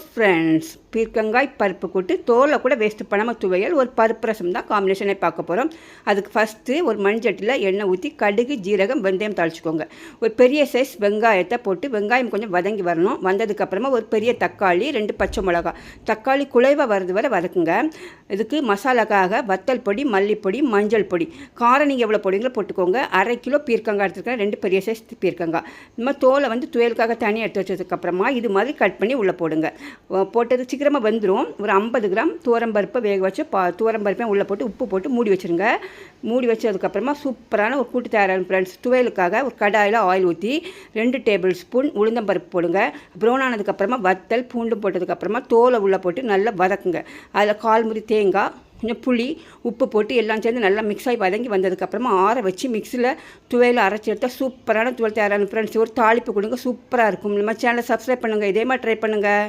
Friends பீர்க்கங்காய் பருப்பு கூட்டு தோலை கூட வேஸ்ட் பண்ணாமல் துவையல். ஒரு பருப்பு ரசம் தான் காம்பினேஷனே பார்க்க போகிறோம் அதுக்கு ஃபஸ்ட்டு ஒரு மண்சட்டியில் எண்ணெய் ஊற்றி கடுகு ஜீரகம் வெந்தயம் தாளிச்சிக்கோங்க. ஒரு பெரிய சைஸ் வெங்காயத்தை போட்டு வெங்காயம் கொஞ்சம் வதங்கி வரணும். வந்ததுக்கப்புறமா ஒரு பெரிய தக்காளி ரெண்டு பச்சை மிளகா. தக்காளி குலைவாக வர்றது வரை வதக்குங்க. இதுக்கு மசாலாக்காக வத்தல் பொடி மல்லிப்பொடி மஞ்சள் பொடி. காரம் நீங்கள் எவ்வளோ பொடிங்களோ போட்டுக்கோங்க. அரை கிலோ பீர்க்கங்காய் எடுத்துருக்கேன். ரெண்டு பெரிய சைஸ் பீர்க்கங்காய். இந்த மாதிரி தோலை வந்து துவையலுக்காக தனியாக எடுத்து வச்சதுக்கப்புறமா இது மாதிரி கட் பண்ணி உள்ளே போடுங்க. போட்டது சீக்கிரமாக வந்துடும் ஒரு ஐம்பது கிராம் துவரம்பருப்பை வேக வச்சு பா துவரம்பருப்பை உள்ளே போட்டு உப்பு போட்டு மூடி வச்சுருங்க. மூடி வச்சதுக்கப்புறமா சூப்பரான ஒரு கூட்டு தயாரான ஃப்ரெண்ட்ஸ் துவையலுக்காக ஒரு கடாயில் ஆயில் ஊற்றி ரெண்டு டேபிள் ஸ்பூன் உளுந்தம்பருப்பு போடுங்க. ப்ரௌன் ஆனதுக்கப்புறமா வத்தல் பூண்டு போட்டதுக்கப்புறமா தோலை உள்ளே போட்டு நல்லா வதக்குங்க. அதில் கால் முறி தேங்காய் கொஞ்சம் புளி உப்பு போட்டு எல்லாம் சேர்ந்து நல்லா மிக்ஸ் ஆகி வதங்கி வந்ததுக்கப்புறமா ஆற வச்சு மிக்ஸியில் துவையில் அரைச்சி எடுத்தால் சூப்பரான துவையல் தயாரான ஃப்ரெண்ட்ஸ் ஒரு தாளிப்பு கொடுங்க சூப்பராக இருக்கும். நம்ம சேனலை சப்ஸ்கிரைப் பண்ணுங்கள் இதே மாதிரி ட்ரை பண்ணுங்கள்